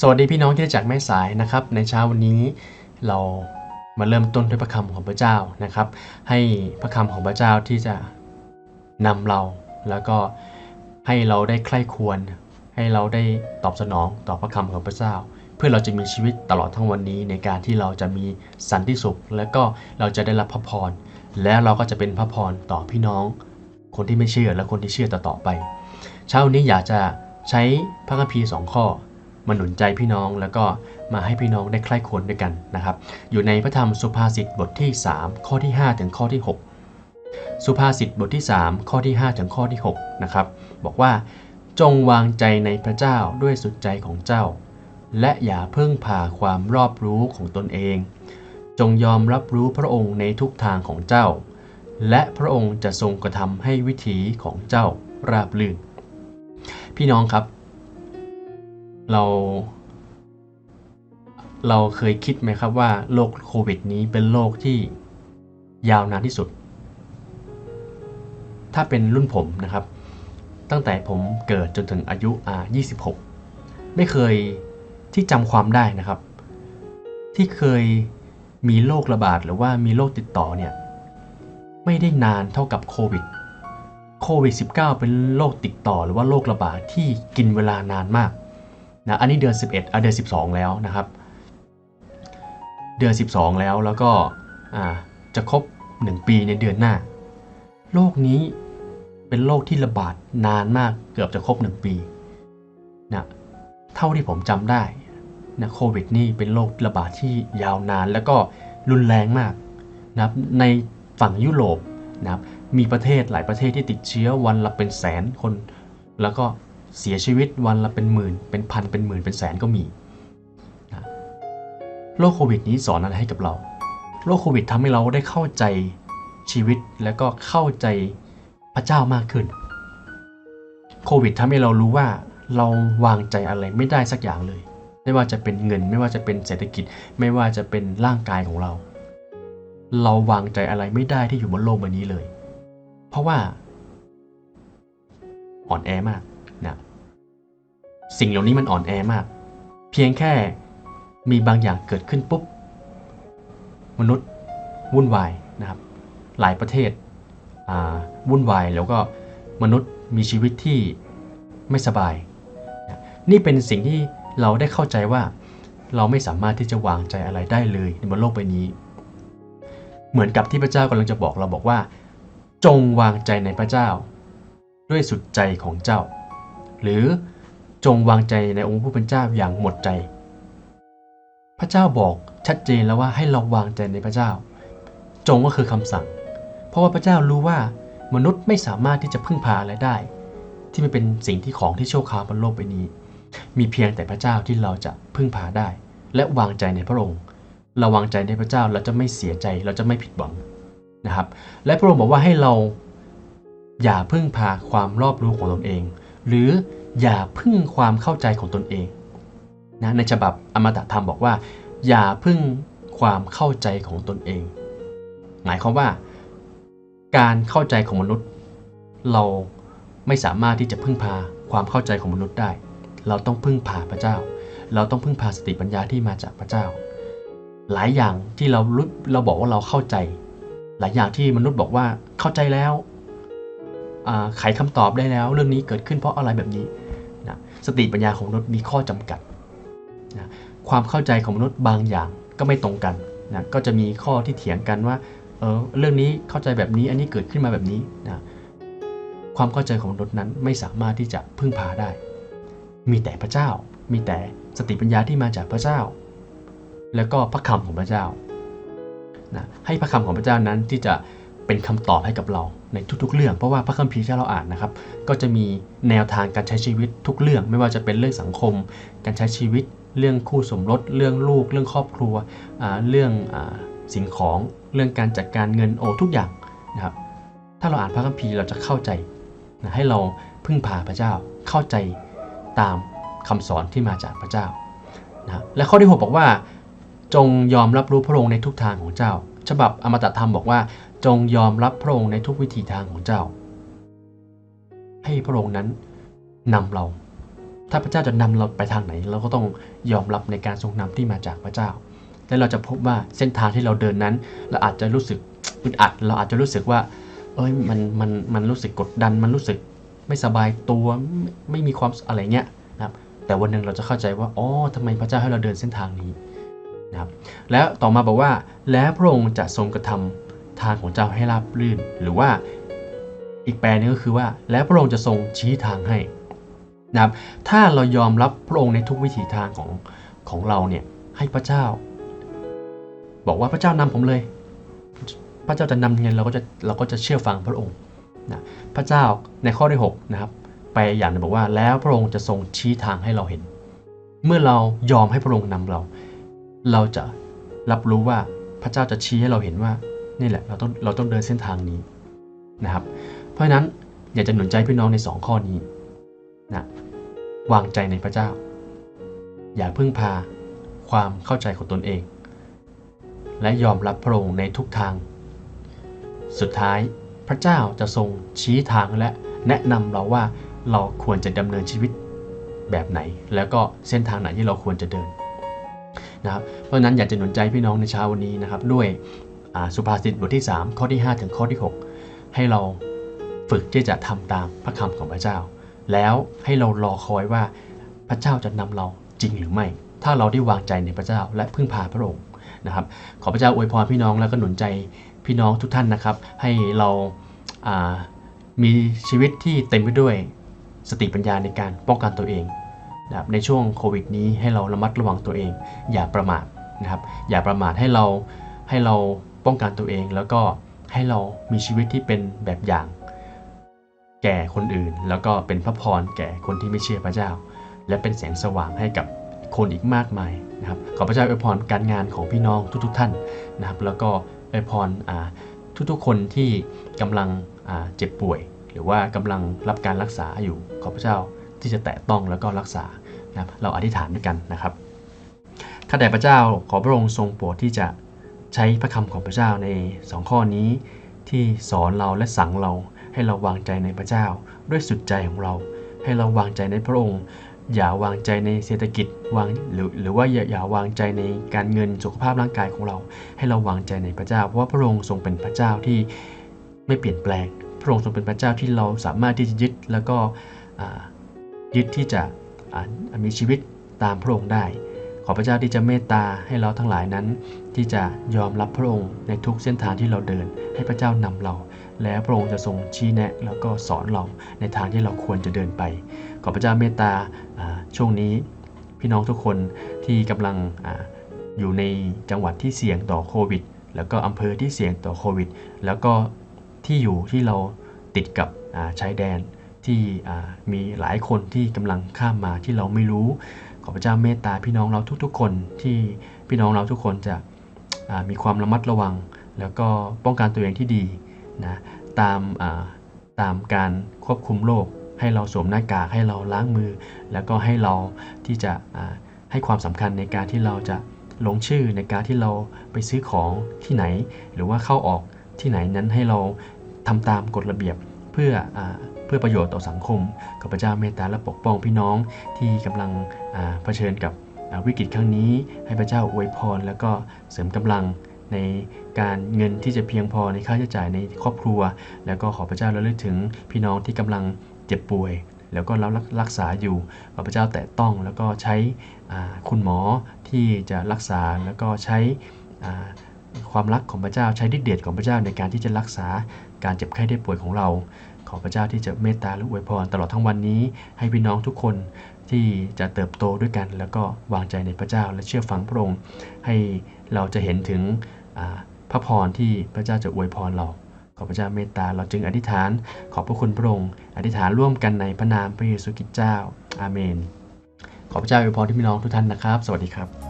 สวัสดีพี่น้องที่ได้จากแม่สายนะครับ ในเช้าวันนี้เรามาเริ่มต้นด้วยพระคำของพระเจ้านะครับ ให้พระคำของพระเจ้าที่จะนำเรา แล้วก็ให้เราได้ใคร่ควร ให้เราได้ตอบสนองต่อพระคำของพระเจ้า เพื่อเราจะมีชีวิตตลอดทั้งวันนี้ในการที่เราจะมีสันติสุข และก็เราจะได้รับพระพรและเราก็จะเป็นพระพรต่อพี่น้อง คนที่ไม่เชื่อและคนที่เชื่อต่อๆไป เช้าวันนี้อยากจะใช้พระคัมภีร์สองข้อ มาหนุนใจพี่น้องแล้วก็มาให้พี่น้องได้ใคร่ควรด้วยกันนะครับ อยู่ในพระธรรมสุภาษิตบทที่ 3 ข้อที่ 5 ถึงข้อที่ 6 สุภาษิตบทที่ 3 ข้อที่ 5 ถึงข้อที่6นะครับบอกว่า จงวางใจในพระเจ้าด้วยสุดใจของเจ้า และอย่าเพิ่งพาความรอบรู้ของตนเอง จงยอมรับรู้พระองค์ในทุกทางของเจ้า และพระองค์จะทรงกระทำให้วิถีของเจ้าราบรื่นพี่น้องครับ เรา เราเคยคิดไหมครับว่าโรคโควิดนี้เป็นโรคที่ยาวนานที่สุด ถ้าเป็นรุ่นผมนะครับ ตั้งแต่ผมเกิดจนถึงอายุอ่า26 ไม่เคยที่จำความได้นะครับ ที่เคยมีโรคระบาดหรือว่ามีโรคติดต่อเนี่ย ไม่ได้นานเท่ากับโควิดโควิด -19 เป็นโรคติดต่อหรือว่าโรคระบาดที่กินเวลานานมาก นะอันนี้เดือน 11อะเดือน 12 แล้วนะครับ เดือน 12 แล้วแล้วก็จะครบ 1 ปีในเดือนหน้า โรคนี้เป็นโรคที่ระบาดนานมากเกือบจะครบ 1 ปีนะเท่าที่ผมจำได้นะโควิดนี่เป็นโรคระบาดที่ยาวนานแล้วก็รุนแรงมากนะครับในฝั่งยุโรปนะครับมีประเทศหลายประเทศที่ติดเชื้อวันละเป็นแสนคน แล้วก็ เสียชีวิตวันละเป็นหมื่น เป็นพัน เป็นหมื่น เป็นแสนก็มีนะโรคโควิดนี้สอนอะไรให้กับเรา โรคโควิดทำให้เราได้เข้าใจชีวิตแล้วก็เข้าใจพระเจ้ามากขึ้น โควิดทำให้เรารู้ว่าเราวางใจอะไรไม่ได้สักอย่างเลย ไม่ว่าจะเป็นเงิน ไม่ว่าจะเป็นเศรษฐกิจ ไม่ว่าจะเป็นร่างกายของเรา เราวางใจอะไรไม่ได้ที่อยู่บนโลกใบนี้เลย เพราะว่าอ่อนแอมาก สิ่งเหล่านี้มันอ่อนแอมาก เพียงแค่มีบางอย่างเกิดขึ้นปุ๊บ มนุษย์วุ่นวายนะครับ หลายประเทศอ่าวุ่นวายแล้วก็มนุษย์มีชีวิตที่ไม่สบายนะนี่เป็นสิ่งที่เราได้เข้าใจว่าเราไม่สามารถที่จะวางใจอะไรได้เลยในบนโลกใบนี้ เหมือนกับที่พระเจ้ากำลังจะบอกเราบอกว่า จงวางใจในพระเจ้า ด้วยสุดใจของเจ้า หรือ จงวางใจในองค์ผู้เป็นเจ้าอย่างหมดใจ พระเจ้าบอกชัดเจนแล้วว่าให้เราวางใจในพระเจ้า จงก็คือคำสั่ง เพราะว่าพระเจ้ารู้ว่ามนุษย์ไม่สามารถที่จะพึ่งพาอะไรได้ ที่ไมันเป็นสิ่งที่ของที่โชคคาบนโลกใบนี้ มีเพียงแต่พระเจ้าที่เราจะพึ่งพาได้ และวางใจในพระองค์ เราวางใจในพระเจ้าเราจะไม่เสียใจเราจะไม่ผิดหวังนะครับ และพระองค์บอกว่าให้เราอย่าพึ่งพาความรอบรู้ของตนเอง หรือ อย่าพึ่งความเข้าใจของตนเองนะในฉบับอมตะธรรมบอกว่า อย่าพึ่งความเข้าใจของตนเอง หมายความว่า การเข้าใจของมนุษย์ เราไม่สามารถที่จะพึ่งพาความเข้าใจของมนุษย์ได้ เราต้องพึ่งพาพระเจ้า เราต้องพึ่งพาสติปัญญาที่มาจากพระเจ้า หลายอย่างที่เรารู้เราบอกว่าเราเข้าใจ หลายอย่างที่มนุษย์บอกว่าเข้าใจแล้ว ไขคำตอบได้แล้ว เรื่องนี้เกิดขึ้นเพราะอะไรแบบนี้นะสติปัญญาของมนุษย์มีข้อจำกัดนะความเข้าใจของมนุษย์บางอย่างก็ไม่ตรงกันนะก็จะมีข้อที่เถียงกันว่าเออเรื่องนี้เข้าใจแบบนี้อันนี้เกิดขึ้นมาแบบนี้นะความเข้าใจของมนุษย์นั้นไม่สามารถที่จะพึ่งพาได้ มีแต่พระเจ้า มีแต่สติปัญญาที่มาจากพระเจ้า แล้วก็พระคำของพระเจ้านะให้พระคำของพระเจ้านั้นที่จะ เป็นคำตอบให้กับเราในทุกๆ เรื่อง เพราะว่าพระคัมภีร์ที่เราอ่านนะครับ ก็จะมีแนวทางการใช้ชีวิตทุกเรื่อง ไม่ว่าจะเป็นเรื่องสังคม การใช้ชีวิต เรื่องคู่สมรส เรื่องลูก เรื่องครอบครัว เรื่องอสิ่งของ เรื่องการจัดการเงินโอทุกอย่างนะครับ ถ้าเราอ่านพระคัมภีร์เราจะเข้าใจนะให้เราพึ่งพาพระเจ้า เข้าใจตามคำสอนที่มาจากพระเจ้านะและข้อที่ 6 บอกว่า จงยอมรับรู้พระองค์ในทุกทางของเจ้า ฉบับอมตะธรรมบอกว่า จงยอมรับพระองค์ในทุกวิถีทางของเจ้า ให้พระองค์นั้นนำเรา ถ้าพระเจ้าจะนำเราไปทางไหน เราก็ต้องยอมรับในการทรงนำที่มาจากพระเจ้า และเราจะพบว่าเส้นทางที่เราเดินนั้น เราอาจจะรู้สึกอึดอัด เราอาจจะรู้สึกว่า เอ้ยมันมันมันรู้สึกกดดัน มันรู้สึกไม่สบายตัวไม่ไม่มีความอะไรเงี้ยนะครับแต่วันหนึ่งเราจะเข้าใจว่าอ๋อทำไมพระเจ้าให้เราเดินเส้นทางนี้ นะครับแล้วต่อมาบอกว่า แล้วพระองค์จะทรงกระทำทางของเจ้าให้ราบรื่น หรือว่าอีกแปลนึงก็คือว่า แล้วพระองค์จะทรงชี้ทางให้นะครับถ้าเรายอมรับพระองค์ในทุกวิถีทางของของเราเนี่ยให้พระเจ้า บอกว่าพระเจ้านำผมเลย พระเจ้าจะนำยังไงเราก็จะเราก็จะเชื่อฟังพระองค์นะพระเจ้าในข้อที่6นะครับไปอย่างนึงบอกว่าแล้วพระองค์จะทรงชี้ทางให้เราเห็น เมื่อเรายอมให้พระองค์นำเรา เราจะรับรู้ว่าพระเจ้าจะชี้ให้เราเห็นว่านี่แหละเราต้องเราต้องเดินเส้นทางนี้นะครับ เพราะฉะนั้นอยากจะหนุนใจพี่น้องใน 2 ข้อนี้นะวางใจในพระเจ้า อย่าพึ่งพาความเข้าใจของตนเอง และยอมรับพระองค์ในทุกทาง สุดท้ายพระเจ้าจะทรงชี้ทางและแนะนำเราว่าเราควรจะดำเนินชีวิตแบบไหน แล้วก็เส้นทางไหนที่เราควรจะเดิน นะครับเพราะนั้นอยากจะหนุนใจพี่น้องในเช้าวันนี้นะครับ ด้วยสุภาษิตบทที่ 3 ข้อที่ 5 ถึงข้อที่ 6 ให้เราฝึกที่จะทำตามพระคำของพระเจ้า แล้วให้เรารอคอยว่าพระเจ้าจะนำเราจริงหรือไม่ ถ้าเราได้วางใจในพระเจ้าและพึ่งพาพระองค์นะครับ ขอพระเจ้าอวยพรพี่น้องแล้วก็หนุนใจพี่น้องทุกท่านนะครับ ให้เราามีชีวิตที่เต็มไปด้วยสติปัญญาในการป้องกันตัวเอง นะครับในช่วงโควิดนี้ให้เราระมัดระวังตัวเอง อย่าประมาทนะครับ อย่าประมาทให้เราให้เราป้องกันตัวเอง แล้วก็ให้เรามีชีวิตที่เป็นแบบอย่าง แก่คนอื่น แล้วก็เป็นพระพรแก่คนที่ไม่เชื่อพระเจ้า และเป็นแสงสว่างให้กับคนอีกมากมายนะครับขอพระเจ้าอวยพรการงานของพี่น้องทุก ๆทท่านนะครับ แล้วก็อวยพรทุกๆคนที่กำลังเจ็บป่วย หรือว่ากำลังรับการรักษาอยู่ขอพระเจ้า ที่จะแตะต้องแล้วก็รักษานะครับเราอธิษฐานด้วยกันนะครับข้าแต่พระเจ้าขอพระองค์ทรงโปรดที่จะใช้พระคำของพระเจ้าในสองข้อนี้ ที่สอนเราและสั่งเราให้เราวางใจในพระเจ้า ด้วยสุดใจของเรา ให้เราวางใจในพระองค์ อย่าวางใจในเศรษฐกิจวางหรือหรือว่าอย่าอย่าวางใจในการเงินสุขภาพร่างกายของเรา ให้เราวางใจในพระเจ้า เพราะว่าพระองค์ทรงเป็นพระเจ้าที่ไม่เปลี่ยนแปลง พระองค์ทรงเป็นพระเจ้าที่เราสามารถที่จะยึดแล้วก็ ยึดที่จะมีชีวิตตามพระองค์ได้ ขอพระเจ้าที่จะเมตตาให้เราทั้งหลายนั้น ที่จะยอมรับพระองค์ในทุกเส้นทางที่เราเดิน ให้พระเจ้านำเรา แล้วพระองค์จะทรงชี้แนะแล้วก็สอนเราในทางที่เราควรจะเดินไป ขอพระเจ้าเมตตาช่วงนี้ พี่น้องทุกคนที่กำลังออยู่ในจังหวัดที่เสี่ยงต่อโควิด แล้วก็อำเภอที่เสี่ยงต่อโควิด แล้วก็ที่อยู่ที่เราติดกับชายแดน ที่มีหลายคนที่กำลังข้ามมาที่เราไม่รู้ ขอพระเจ้าเมตตาพี่น้องเราทุกๆ คนที่พี่น้องเราทุกคนจะมีความระมัดระวัง แล้วก็ป้องกันตัวเองที่ดีนะตามตามการควบคุมโรคให้เราสวมหน้ากากให้เราล้างมือ แล้วก็ให้เราที่จะให้ความสำคัญในการที่เราจะลงชื่อในการที่เราไปซื้อของที่ไหน หรือว่าเข้าออกที่ไหนนั้นให้เราทำตามกฎระเบียบ พื่ออเพื่อประโยชน์ต่อสังคมขอพระเจ้าเมตตาและปกป้องพี่น้องที่กำลังเผชิญกับวิกฤตครั้งนี้ ให้พระเจ้าอวยพร แล้วก็เสริมกำลังในการเงินที่จะเพียงพอในค่าใช้จ่ายในครอบครัว แล้วก็ขอพระเจ้าระลึกถึงพี่น้องที่กำลังเจ็บป่วย แล้วก็รับรักษาอยู่ขอพระเจ้าแตะต้องแล้วก็ใช้คุณหมอที่จะรักษาแล้วก็ใช้ความรักของพระเจ้าใช้ฤทธิ์เดชของพระเจ้าในการที่จะรักษา การเจ็บไข้ได้ป่วยของเรา ขอพระเจ้าที่จะเมตตาและอวยพรตลอดทั้งวันนี้ ให้พี่น้องทุกคนที่จะเติบโตด้วยกัน แล้วก็วางใจในพระเจ้าและเชื่อฟังพระองค์ ให้เราจะเห็นถึงพระพรที่พระเจ้าจะอวยพรเรา ขอพระเจ้าเมตตาเราจึงอธิษฐาน ขอบพระคุณพระองค์ อธิษฐานร่วมกันในพระนามพระเยซูคริสต์เจ้า อาเมน ขอพระเจ้าอวยพรที่พี่น้องทุกท่านนะครับ สวัสดีครับ